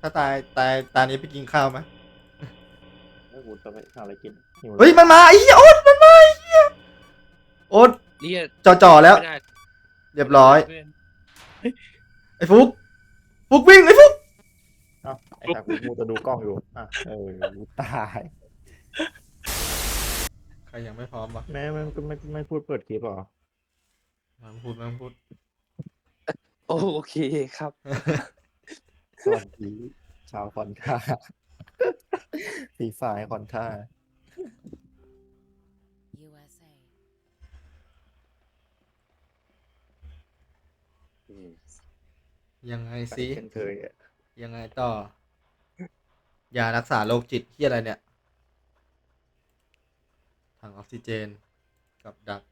ถ้าตายตายตานี้ไปกินข้าวไหมแล้วกูจะไปหาอะไรกินหิวเฮ้ยมันมาไอ้เหี้ยโอ๊ตมันมาไอ้เหี้ยโอ๊ตเรียกจ่อๆแล้ว ไม่ได้เรียบร้อยเพื่อนไอ้ฟุกฟุกวิ่งไอ้ฟุกเอ้าไอ้ตากูมูจะดูกล้องอยู่อะเออกูตายใครยังไม่พร้อมวะแม่มันก็ไม่ไม่พูดเปิดคลิปเหรอมันพูดมันพูดโอโอเคครับ สวัสดีชาวคอนท่าสีฝ่ายคอนท่า USA. ยังไงสิ เช่นเคยอะยังไงต่อ ยารักษาโรคจิตที่อะไรเนี่ย ถังออกซิเจน กับดัก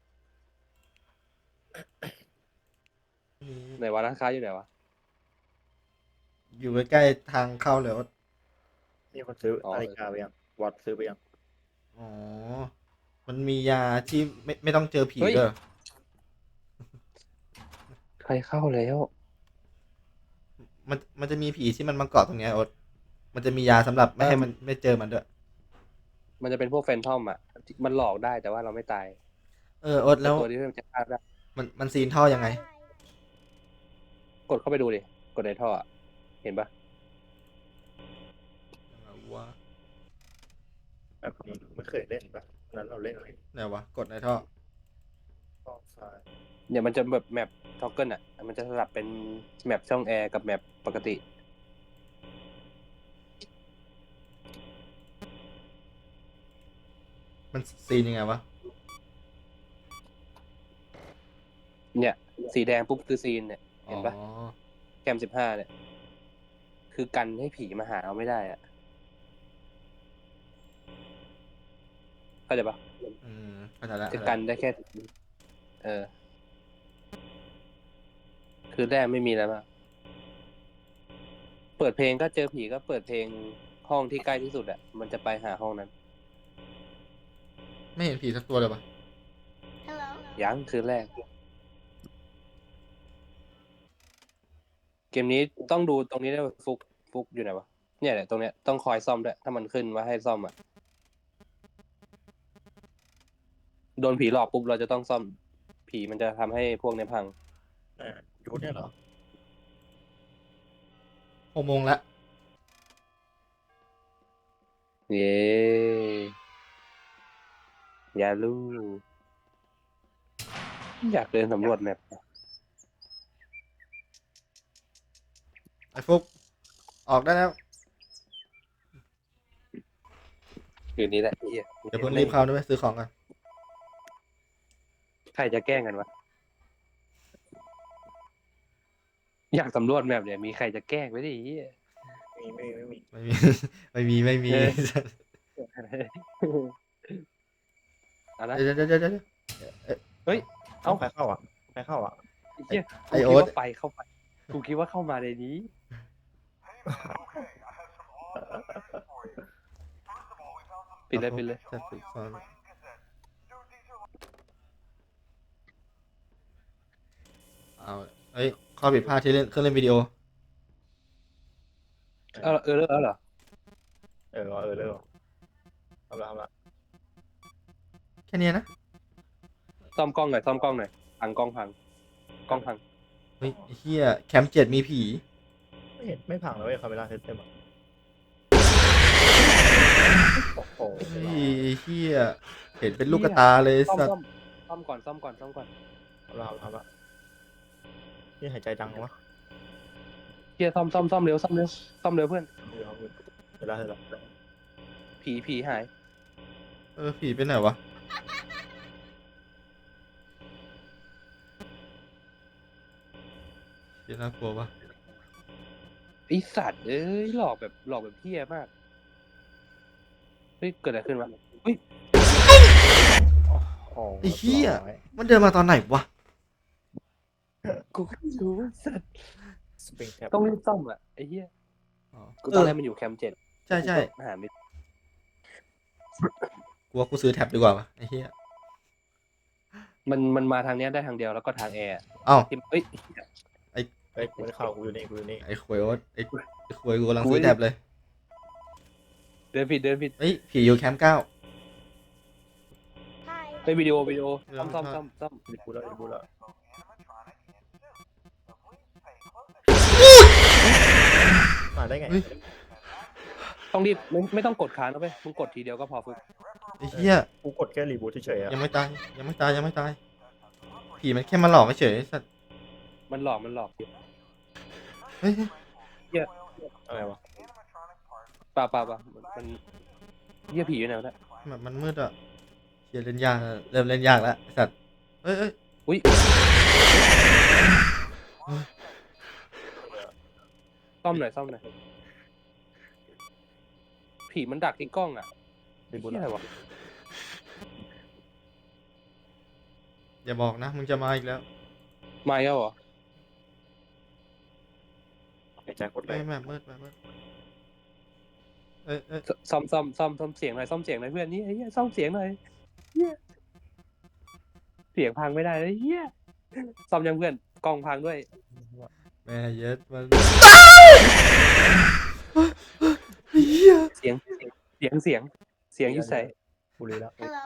ไหนวะร้านค้าอยู่ไหนวะ อยู่ใกล้ๆทางเข้าเลยว่านี่คนซื้ออ๋อนาฬิกาไปยังวัดซื้อไปยังอ๋อ มันมียาที่ไม่ไม่ต้องเจอผีเฮ้ย เด้อใครเข้าแล้วมันมันจะมีผีที่มันมาเกาะตรงเนี้ยโอ๊ตมันจะมียาสำหรับไม่ให้มันไม่เจอมันด้วย มันจะเป็นพวกแฟนทอมอะ มันหลอกได้แต่ว่าเราไม่ตายเออโอ๊ตแล้วตัวที่มันจะฆ่าได้มันมันซีนท่อยังไง กดเข้าไปดูดิกดในท่ออะ เห็นปะวะแบบนี้ไม่เคยเล่นปะนั้นเราเล่นอะไรไหนวะ กดในท่อข้อซ้ายเนี่ยมันจะแบบแมปท็อกเกิลอะ มันจะสลับเป็นแมปช่องแอร์กับแมปปกติ มันซีนยังไงวะ เนี่ย สีแดงปุ๊บคือซีนเนี่ยอ๋เห็อนปะแคมสิบห้าเนี่ย คือกันให้ผีมาหาเอาไม่ได้อะเข้าใจปะอืมเข้าใจแล้วจะกันได้แค่เออ คือแรกไม่มีแล้วมากเปิดเพลงก็เจอผีก็เปิดเพลงห้องที่ใกล้ที่สุดอะมันจะไปหาห้องนั้น ไม่เห็นผีสักตัวเลยปะ Hello. ยังคือแรก เกมนี้ต้องดูตรงนี้ได้วยว่าฟุก ฟุกอยู่ไหนวะเนี่ยแหละตรงเนี้ยต้องคอยซ่อมด้วยถ้ามันขึ้นว่าให้ซ่อมอะโดนผีหลอกปุ๊บเราจะต้องซ่อมผีมันจะทำให้พวกเนี้ยพังอ่ายูเนี่ยเหรอหกโมงละเย้ยาลูอยากเดินสำรวจแมปไอ้ฟุก ออกได้แล้วคืนนี้แหละเหี้ยเดี๋ยวเพิ่งรีบเข้าด้วยซื้อของกันใครจะแกล้งกันวะ อยากสำรวจแมปเนี่ยมีใครจะแกล้งไว้ดิเหี้ย มีไม่ไม่มีไม่มี ไม่มีไม่มีเออ เอาละเดี๋ยวเดี๋ยวเดี๋ยวเดี๋ยว เอ้าใครเข้าอะใครเข้าอะเหี้ยไอ้กูโอ๊คิดตว่าไปเข้าไปกูคิดว่าเข้ามาในนี้ ปิดเลยปิดเลย จะปิดก่อนเอาเอ้ยข้อผิดพลาดที่เล่นเครื่องเล่นวิดีโอ เออเออเลิกแล้วเหรอเออเออเลิกเอาละเอาละแค่เนี้ยนะ ซ่อมกล้องหน่อยซ่อมกล้องหน่อยพังกล้องพังกล้องพัง เฮ้ยไอ้เฮียแคมป์เจ็ดมีผี ไม่เห็นไม่พังเลยเว้ยคาเมล่าเซตเต็มอะโอ้โหเฮ้ยไอ้เฮียเห็นเป็นลูกกระตาเลยซ่อมสัตซ่อว์มซ่อมก่อนซ่อมก่อนซ่อมก่อนเอาละเอาละเอาละนี่หายใจดังวะเฮียซ่อมซ่อมซ่อมเร็วซ่อมเร็วซ่อมเร็วเพื่อนเดี๋ยวเอาเวลาเถอะผีผีหายเออผีไปไหนวะเฮียน่ากลัวปะ ไอสัตว์เอ้ยหลอกแบบหลอกแบบเฮี้ยมาก เฮ้ยเกิดอะไรขึ้นวะเฮ้ยโอ้โหไอ้เฮียรีบร้อมันเดินมาตอนไหนวะ กูก็ไม่รู้ว่าสัตว์สปริงแท็บต้องรีบซ่อมอะไอ้เหี้ยอ๋อกูเอตอนอแรกมันอยู่แคมป์เจ็ดใช่ใช่กูก็หาไม่กูว่ากูซื้อแท็บดีกว่าวะไอ้เฮียมันมันมาทางเนี้ยได้ทางเดียวแล้วก็ทางแอร์เอ้าที่เอ้ย เฮ้ยกูไม่ได้เข้ากูอยู่นี่กูอยู่นี่ไอ้ควยโอ๊ตไอ้คุยกูกำลังซื้อแถบเลยเดินผิดเดินผิดเฮ้ยผีอยู่แคมป์เก้า Hi. ไปวิดีโอวิดีโอเดี๋ซ่ยอวมซ่อมซ่อมซ่อมดีบูแล้วดีบูแล้วมาได้ไงเฮ้ยต้องรีบไม่ไม่ต้องกดค้างนะเว้ยมึงกดทีเดียวก็พอฝึกไอ้เหี้ยกูกดแค่รีบูทเฉยๆอะยังไม่ตายยังไม่ตายยังไม่ตายผีมันแค่มาหลอกเฉยๆไอ้สัตว์มันหลอกมันหลอก เฮ้ยอะไรวะป่าป่าป่ามันเหี้ยผีอยู่ไหนวะเนี่ยแบบมันมืดอะเฮียเล่นยากอะเริ่มเล่นยากแล้วไอ้สัตว์เอ้ยเอ้ยอุ้ยซ่อมหน่อยซ่อมหน่อยผีมันดักที่กล้องอะเหี้ยอะไรววะอย่าบอกนะมึงจะมาอีกแล้ว มาแล้วเหรอ หายใจกดเลเอ้ยยแบบมืดแบบมืดเอ้ยเอ้ยซ่อมซ่อมซ่อมซ่อมเสียงหน่อยซ่อมเสียงหน่อยเพื่อนนี่ไอ้เหี้ยซ่อมเสียงหน่อยเหี้ยเสียงพังไม่ได้เลยเหี้ยซ่อมยังเพื่อนกล้องพังด้วยแม่เย็ดมันเฮียเสียงเสียงเสียงเสียงอยู่ใส่กูรู้แล้ว Hello.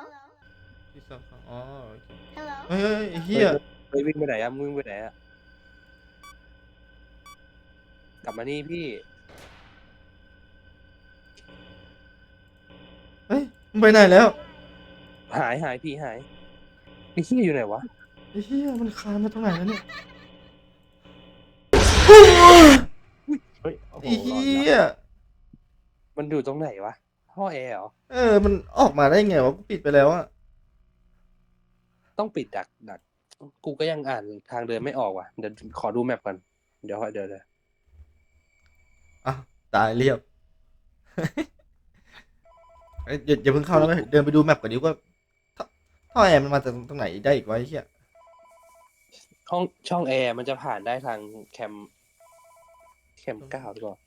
ที่สองสองอ๋อโอเค Hello. เฮ้ยเฮ้ยไอ้เฮีย เฮ้ยวิ่งไปไหนอะมึงวิ่งไปไหนอะ กลับมานี่พี่ เฮ้ยมึงไปไหนแล้วหายหายพี่หายไอ้เหี้ยอยู่ไหนวะไอ้เฮียมันคานมาตรงไหนแล้วเนี่ยเฮ้ยโอ้โหไอ้ร้อนเฮีแล้วยมันอยู่ตรงไหนวะท่อแอร์เหรอเออ มันออกมาได้ไงวะกูปิดไปแล้วอะต้องปิดดักดัก กูก็ยังอ่านทางเดินไม่ออกว่ะเดี๋ยวขอดูแมปก่อนเดี๋ยวค่อยเดี๋ยวเดี๋ยวอะ ตายเรียบเอ้ยอย่าอย่าเพิ่งเข้าแล้วไปเดินไปดูแมปก่อนดีกว่าท่อท่อแอร์มันมาจากตรงไหนได้อีกวะไอ้เหี้ยห้องช่องแอร์มันจะผ่านได้ทางแคม แคมเก้าหรือเปล่า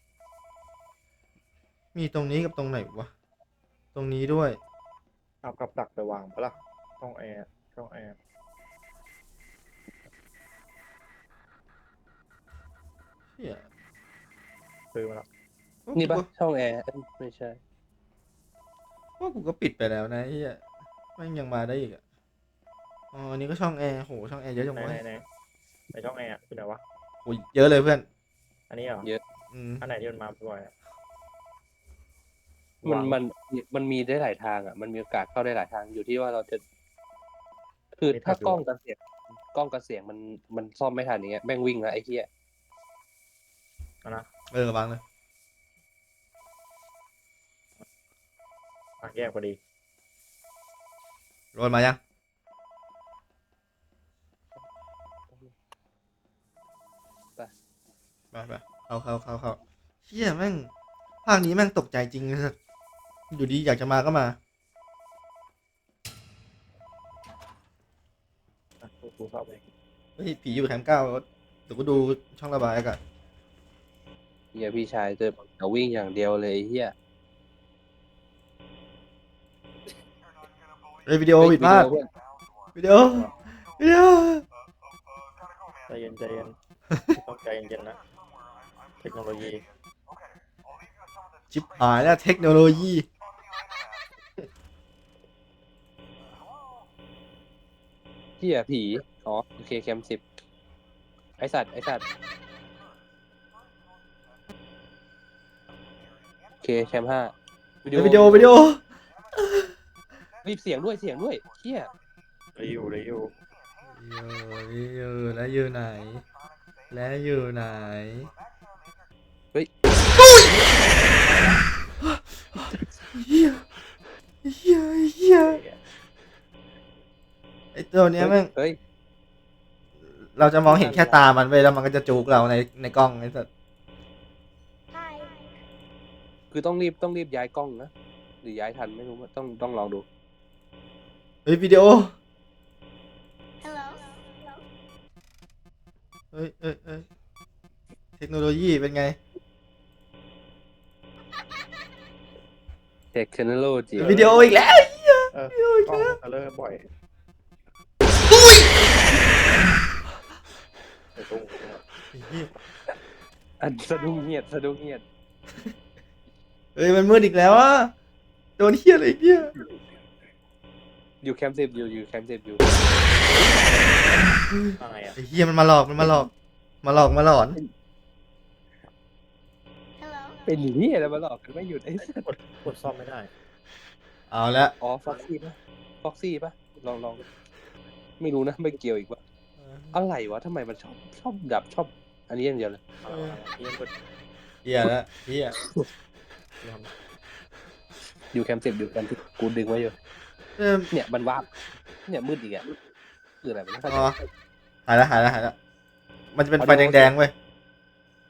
มีตรงนี้กับตรงไหนวะตรงนี้ด้วย เอากับดักไปวางปะล่ะช่องแอร์ช่องแอร์เหี้ย ซื้อมาแล้ว นี่ปะกูก็ช่องแอร์เอ้ยไม่ใช่ ว่ากูก็ปิดไปแล้วนะไอ้เหี้ยแม่งยังมาได้อีกอะอ๋ออันนี้ก็ช่องแอร์โหช่องแอร์เยอะจังไหนวะไหนไหนในช่องแอร์คือไหนวะ โหเยอะเลยเพื่อน อันนี้เหรออืมอันไหนที่มันมาบ่อยอะมันวางมันมันมีได้หลายทางอะ มันมีโอกาสเข้าได้หลายทางอยู่ที่ว่าเราจะ คือมีถ้าทางดูกล้องกับเสียงกล้องกับเสียงมันมันซ่อมไม่ทันอย่างเงี้ยแม่งวิ่งแล้วไอ้เหี้ย เอานะเออวางเลย อะแยกพอดีโรนมายังไปไปเข้าเข้าเข้าเข้าเชี่ยแม่ง ภาคนี้แม่งตกใจจริงเลยสัสอยู่ดีอยากจะมาก็มา อะกูกูเข้าไปเฮ้ย ผีอยู่แคมป์เก้าเดี๋ยวกูดูช่องระบายอากาศเหี้ยพี่ชายเจอเอาวิ่งอย่างเดียวเลยไอ้เหี้ย เฮ้ยวิดีโอผิดพลาดเพื่อนวิดีโอวิดีโอใจเย็นใจเย็นต้องใจเย็นๆนะ เทคโนโลยี ชิบหายแล้วเทคโนโลยีเหี้ยผี อ๋อ โอเคแคมสิบไอสัตว์ ไอสัตว์ โอเคแคมห้าเฮ้ยวิดีโอวิดีโอ รีบเสียงด้วยเสียงด้วยเหี้ยรีอยู่รีอยู่วิดีโอแล้วอยู่ไหน แล้วอยู่ไหน เฮ้ยเฮียเฮียเฮียไอตัวเนี้ยแม่งเฮ้ยเราจะมองเห็นแค่ตามันไปแล้วมันก็จะจูกเราในในกล้องไอ้สัส Hi. คือต้องรีบต้องรีบย้ายกล้องนะ หรือย้ายทันไม่รู้ต้องต้องลองดู เฮ้ยวิดีโอ Hello. เฮ้ยเอ้ยเอ้ยเทคโนโลยีเป็นไง เทคโนโลยีวิดีโออีกแล้วเออกล้องคัลเลอร์บ่อยไอ้ตุ้งไอ้เหี้ยออันสะดุ้งเงียดสะดุ้งเงียดเอ้ยมันมืดอีกแล้วอะโดนเฮียอะไรอีกเนี่ย อยู่แคมป์สิบอยู่อยู่แคมป์สิบอยู่อะไรอะไอ้เฮียมันมาหลอกมันมาหลอก มาหลอกมาหลอน Hello. เป็นอย่างนี้อะไรมาหลอกกันไม่หยุดไอ้สัสกดกดซ่อมไม่ได้เอาละอ๋อฟ็อกซี่ปะฟ็อกซี่ปะลองลองไม่รู้นะไม่เกี่ยวอีกวะอะไรวะทำไมมันชอบชอบดับชอบ อันนี้อย่างเดียวเลยเอาละเอาละเฮียกดเฮียละเฮียทำอยู่แคมป์สิบอยู่แคมป์สิบกูดึงไว้อยู่ เออเนี่ยมันวาบเนี่ยมืดอีกอะคืออะไรมันไม่เข้าใจอ๋อหายแล้วหายแล้วหายแล้วมันจะเป็นไฟแดงๆเว้ย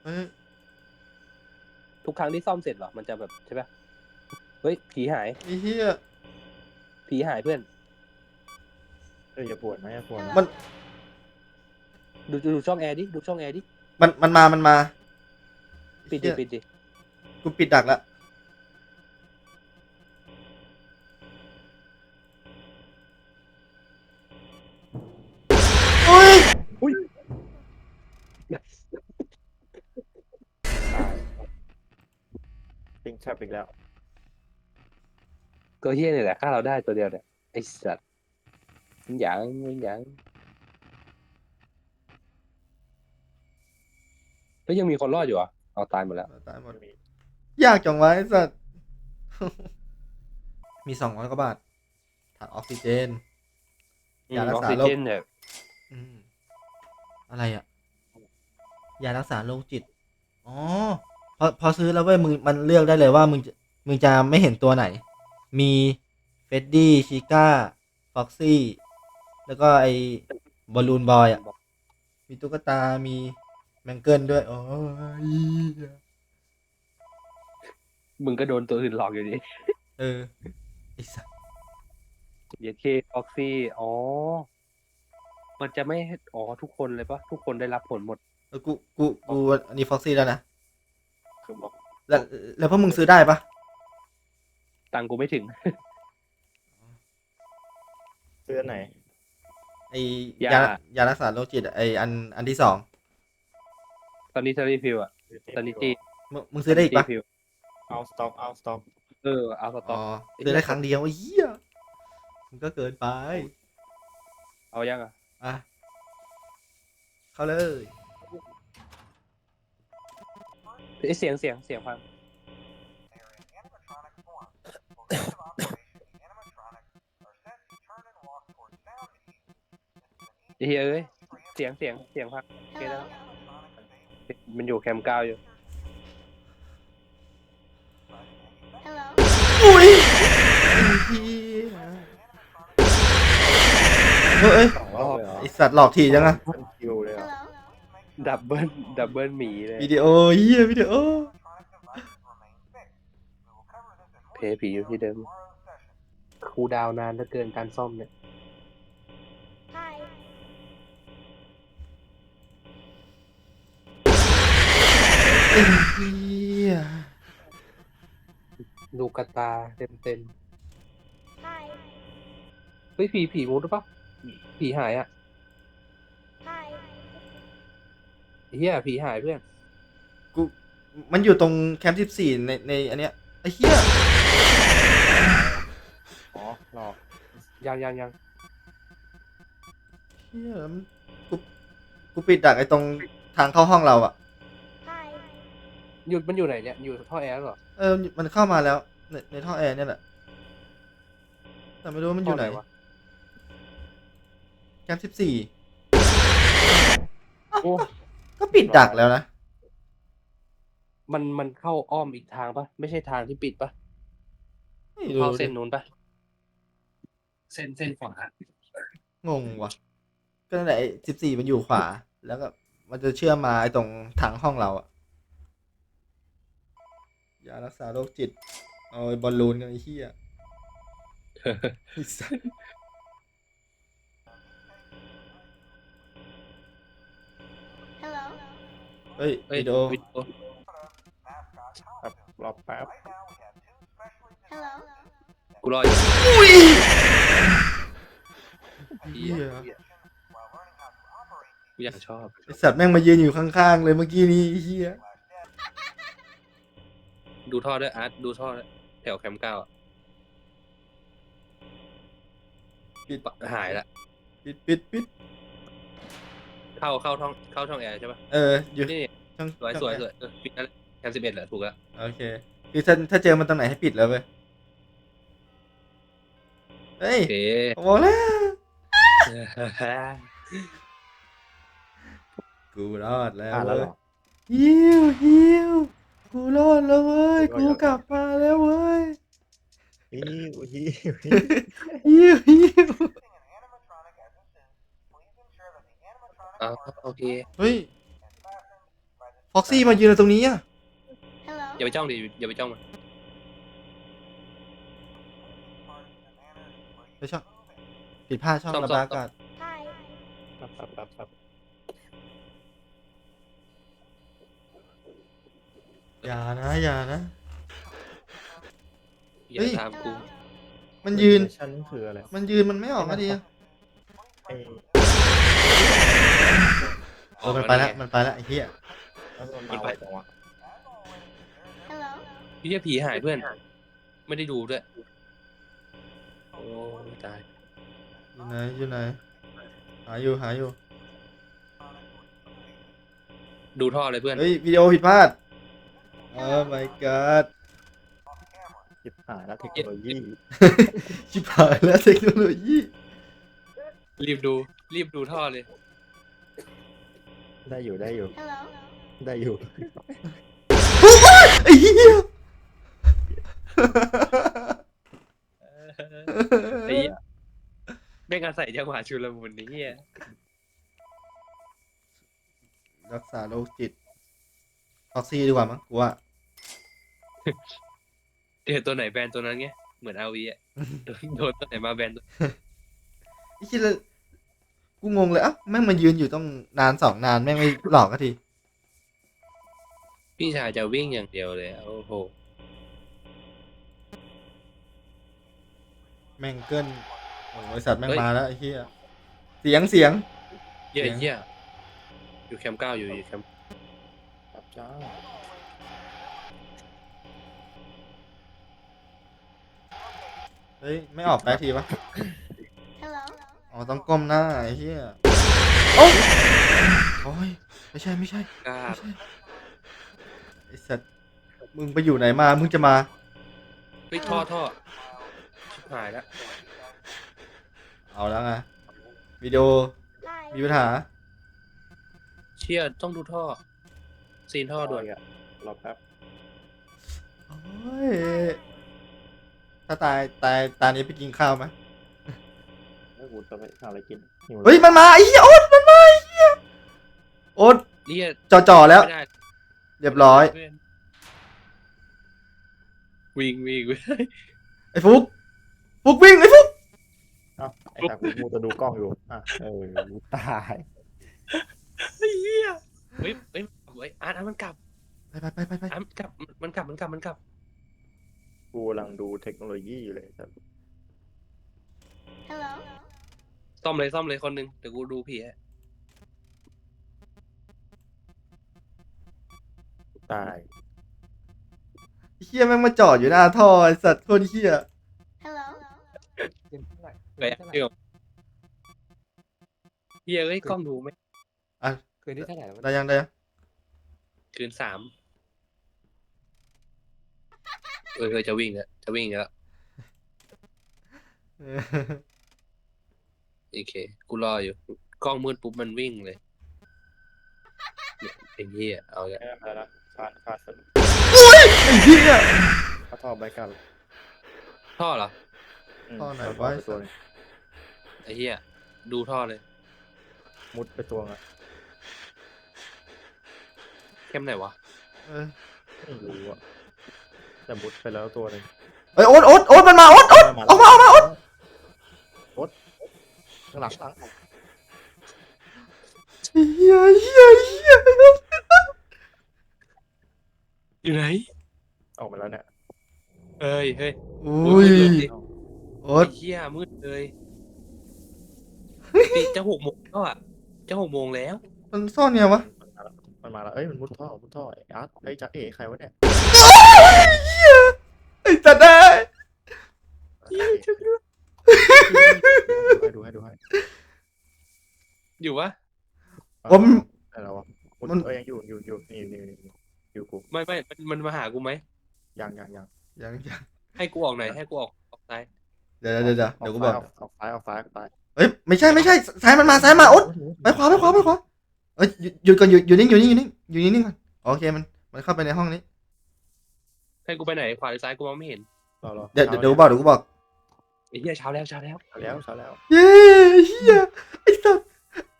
เฮ้ยทุกครั้งที่ซ่อมเสร็จเหรอมันจะแบบใช่ปะเฮ้ยผีหาย ไอ้เฮียผีหายเพื่อน เอออย่าปวดนะอย่าปวดนะมันดูดูดูช่องแอร์ดิดูช่องแอร์ดิมันมันมามันมาปิดดิเหี้ยปิดดิกูปิดดักแล้ว อุ้ยตายปิงแทบอีกแล้ว ตัวเฮียเนี่ยแหละฆ่าเราได้ตัวเดียวเนี่ยไอ้สัตว์มันหยังมันหยังแล้วยังมีคนรอดอยู่เหรอะเอาตายหมดแล้ว ตายหมด ยากจังวะไอ้สัตว์ มีสองร้อยกว่าบาทถังออกซิเจนยารักษาออกซิโรคเจนเนี่ยอืม อะไรอะยารักษาโรคจิต อ๋อ พอ พอซื้อแล้วเว้ยมึงมันเลือกได้เลยว่ามึงจะมึงจะไม่เห็นตัวไหน มีเฟดดี้ชิก้าฟ็อกซี่ แล้วก็ไอ้บอลลูนบอยอะ มีตุ๊กตา มีแมงเกิลด้วย โอ้ย มึงก็โดนตัวอื่นหลอกอยู่ดิเออไอ้สัส เยเคฟ็อกซี่ อ๋อ มันจะไม่ให้อ๋อทุกคนเลยปะทุกคนได้รับผลหมดเออกูกูกูอันนี้ฟ็อกซี่แล้วนะคือบอกแล้วแล้วพวกมึงซื้อได้ปะตังค์กูไม่ถึง เสื้อไหน ไอ้ยายา ยารักษาโรคจิตอะไอ้อันอันที่สองตอนนี้เทอรี่ฟิวอะตอนนี้จีมึงมึงซื้อได้อีกปะฟิวเอาสต็อกเอาสต็อกเออเอาสต็อ๋ออกซื้อได้ครั้งเดียวไอ้เหี้ยมันก็เกินไปเอายังอะ อะเข้าเลยเอ้ยเสียงเสียงเสียงฟัง ไอ้เฮ้ยเอ้ย เสียงเสียงเสียงพัก Okay, Hello. มันอยู่แคมป์เก้าอยู่ Hello. อุ้ยไอ้เหี้ย เฮ้ยสองรอบเลยเหรอไอสัตว์หลอกทีจังอะมันคิวเลยเหรอ Hello. ดับเบิลดับเบิลหมีเลยวิดีโอเหี้ยวิดีโอเพย์ผีอยู่ที่เดิมคูลดาวน์นานเหลือเกินการซ่อมเนี่ย Hi. ไอ้เหี้ยดูกระตาเต็มเต็ม Hi. ๆเฮ้ยผีผีมุดหรือเปล่า ผีหายอะ Hi. เฮียผีหายเพื่อน กูมันอยู่ตรงแคมป์สิบสี่ในในอันเนี้ยไอ้เหี้ยอ๋อหลอกยังยังยังเหี้ยแล้วมันกูกูปิดดักไอ้ตรงทางเข้าห้องเราอะ Hi. หยุดมันอยู่ไหนเนี่ยอยู่ท่อแอร์เหรอเออมันเข้ามาแล้วในในท่อแอร์เนี่ยแหละแต่ไม่รู้ว่ามันอยู่ไหน ท่อวะ แคมป์สิบสี่โอ้ ก็ปิดดักแล้วนะ มันมันเข้าอ้อมอีกทางปะไม่ใช่ทางที่ปิดปะไม่รู้เข้าดิเส้นนู้นปะเส้นเส้นขวางงว่ะ ก็นั่นแหละสิบสี่มันอยู่ขวา แล้วก็มันจะเชื่อมมาไอ้ตรงถังห้องเราอะยารักษาโรคจิต เอาไอ้บอลลูนกันไอ้เหี้ย เฮ้ยเอ้ยวิดีโอวิดีโอแบบรอบแป๊บ Hello. กูรออยู่อุ้ยเหี้เหี้ยยกูอยากชอบไอสัตว์แม่งมายืนอยู่ข้างๆเลยเมื่อกี้นี้ไอ้เหี้ยดูท่อด้วยอาร์ตดูท่อด้วยแถวแคมป์เก้าอะปิดหายละ ปิดปิดปิด เข้าเข้าช่องเข้าช่องแอร์ใช่ปะเอออยู่นี่ช่องสวยช่องสวยแอร์สวยเออปิดนั่นแหละแคมป์สิบเอ็ดแหละถูกแล้วโอเคคือถ้าถ้าเจอมันตรงไหนให้ปิดแล้วเว้ยเฮ้ยโอเคผมบอกแล้วกูรอดแล้วอ่านแล้วเว้เหยรอฮิวฮิวกูรอดแล้วเว้ยกูกูรอดกลับมาแล้วเว้ยฮิวฮิวฮิวฮิวฮิว อ่าโอเคเฮ้ยฟ็อกซี่มายืนตรงนี้อะ Hello. อย่าไปจ้องดิอย่าไปจ้องมันไม่ชอบผิดพลาดช่องระบายอากาศ Hi. ครับครับครับครับอย่านะอย่านะ อย่าเฮ้ย ตามกู Hello. มันยืน ชั้นคืออะไรมันยืนมันไม่ออกมาดีอะ ออมันไปแล้ว มันไปแล้วไอ้เหี้ยแล้วมันมาไวจังวะ Hello. พี่จะผีหายเพื่อน ไม่ได้ดูด้วย โอ้ยตาย อยู่ไหนอยู่ไหน หาอยู่หาอยู่ ดูท่อเลยเพื่อน เฮ้ยวิดีโอผิดพลาดโอ้ my god ชิบหายแล้วเทคโนโลยีชิบหายแล้วเทคโนโลยี รีบดู รีบดูท่อเลย ได้อยู่ได้อยู่ Hello. ได้อยู่ไอ้เหี้ยไอ้เหี้ยแม่งอาศัยจังหวะชุลมุนนี่เฮียรักษาโรคจิตฟ็อกซี่ดีกว่ามั้งกูว่าเดี๋ยวตัวไหนแบนตัวนั้นไง เหมือนอาวีอะ โดนโดนตัวไหนมาแบนตัวไอ้คิดเลย กูงงเลยเอ้าแม่งมายืนอยู่ต้องนานสองนานแม่งไม่หลอกกันที พี่ชายจะวิ่งอย่างเดียวเลยอะโอ้โห แม่งเกินโอ้ยสัตว์แม่งเฮ้ย มาแล้วไอ้เหี้ยเสียงเสียงเหี้ยเสียงเหี้ยอยู่แคมป์เก้าอยู่อยู่แคมป์ครับจ้าเฮ้ย ไม่ออกแป๊บทีปะ Hello. อ๋อต้องก้มหน้าไอ้เหี้ยโอ้ยโอ้ยไม่ใช่ไม่ใช่กล้าไม่ใช่ไอ้สัตว์มึงไปอยู่ไหนมามึงจะมาเฮ้ยท่อท่อชิบหายแล้วเอาแล้วไงวิดีโอ Hi. มีปัญหาเชี่ยต้องดูท่อ ซีนท่อด่วนอะรอแป๊บโอ้ยถ้าตายตายตานี้ไปกินข้าวไหมแล้ว กูจะไปหาอะไรกินหิวเฮ้ยมันมาไอ้เหี้ยโอ๊ตมันมาไอ้เหี้ยโอ๊ตเหี้ยจ่อๆแล้ว ไม่ได้เรียบร้อยเพื่อนวิ่งวิ่งวิ่งไอ้ฟุกฟุกวิ่งไอ้ฟุกเอ้าไอ้ตากูมูจะดูกล้องอยู่อะเออรู้ตายไอ้เหี้ยเฮ้ยเฮ้ยเฮ้ยอาร์ตอาร์ตมันกลับไปไปไปไปไปอาร์ตมันกลับมันกลับมันกลับมันกลับกูกำลังดูเทคโนโลยีอยู่เลยครับ Hello. ซ่อมเลยซ่อมเลยคนหนึ่งเดี๋ยวกูดูผีให้ตายไอ้เหี้ยแม่งมาจอดอยู่หน้าท่อไอ้สัตว์โคนเหี้ย Hello. ไปเดี๋ยวเหี้ยเอ้ยกล้องดูไหมคืนที่เท่าไหร่แล้ววะได้ยังได้ยังคืนสามเออเออจะวิ่งแล้วจะวิ่งแล้ว เออ โอเค กูรออยู่ กล้องมืดปุ๊บมันวิ่งเลยเนี่ยไอ้เหี้ยเอาละแค่มาแล้วคาดคาดสนไอ้เหี้ยถ้าทอไปกันท่อเหรอ มท่อไหนเาวะไปตัวหนึ่งไอ้เหี้ยดูท่อเลย มุดไปตัวอะเข้มไหนวะ เออไม่รู้อะแต่มุดไปแล้วตัวหนึ่งเอ้ยโอ๊ตโอ๊ตโอ๊ตมันมาโอ๊ตโอ๊ตออกมาออกมาโอ๊ตโอ๊ต ข้างหลังข้างหลังเฮียเฮียเฮียอยู่ไหนออกมาแล้วเนี่ยเอ้ยเฮ้ยอุ้ยอ๊เฮียมืดเลยตีจะหกโมงแล้วอะจะหกโมงแล้ว มันซ่อนเนี่ยวะมันมาแล้วเอ้ยมันมุดท่อมุดท่อไอ้อาร์ตไอ้จ๊ะเอ๋ใครวะเนี่ยไอ้จ๊ะได้เฮียจังเลย ให้อยู่วะผม อะไรวะมัมันนเอ้ยยังอยู่อยู่อยู่นี่นี่นี่นี่อยู่กูไม่ไม่มันมันมาหากูไหมยังยังยังยังยังให้กูออกไหนอยให้กูออกออกซ้ายเดี๋ยวเดี๋ยวเดี๋ยวเดี๋ยวกูบอกออกซ้ายออกซ้ายออกซ้ายเอ้ยไม่ใช่ไม่ใช่ซ้ายมันมาซ้ายมาโอ๊ตไปขวาไปขวาไปขวาเอ้ยหยุดหยุดก่อนหยุดอยู่นิ่งอยู่นิ่งอยู่นิ่งอยู่นิ่งๆก่อนโอเคมันมันเข้าไปในห้องนี้ให้กูไปไหนขวาหรือซ้ายกูมองไม่เห็นรอรอเดี๋ยวเดี๋ยวเดี๋ยวกูบอกเดี๋ยวกูบอก ไอ้เหี้ยเช้าแล้วเช้าแล้วเช้าแล้วเช้าแล้วเย้เฮียไอ้สัส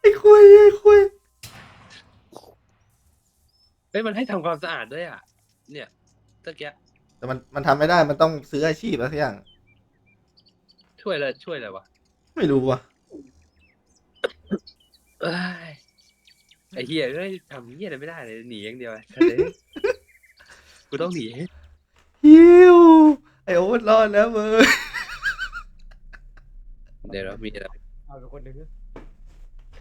ไอ้คุยไอ้คุยเฮ้ยมันให้ทำความสะอาดด้วยอะ เนี่ยตะเกียแต่มันมันทำไม่ได้มันต้องซื้ออาชีพอะไรสักอย่าง ช่วยเลยช่วยเลยวะไม่รู้ว่ะเอ้ยไอ้เหี้ยเอ้ยทำเหี้ยอะไรไม่ได้เลยหนีอย่างเดียวไอ้สัสเอ้ยกูต้องหนี ฮิวไอโอ๊ตรอดแล้วมึง เดี๋ยวเรามีอะไรเอาเป็นคนหนึ่ง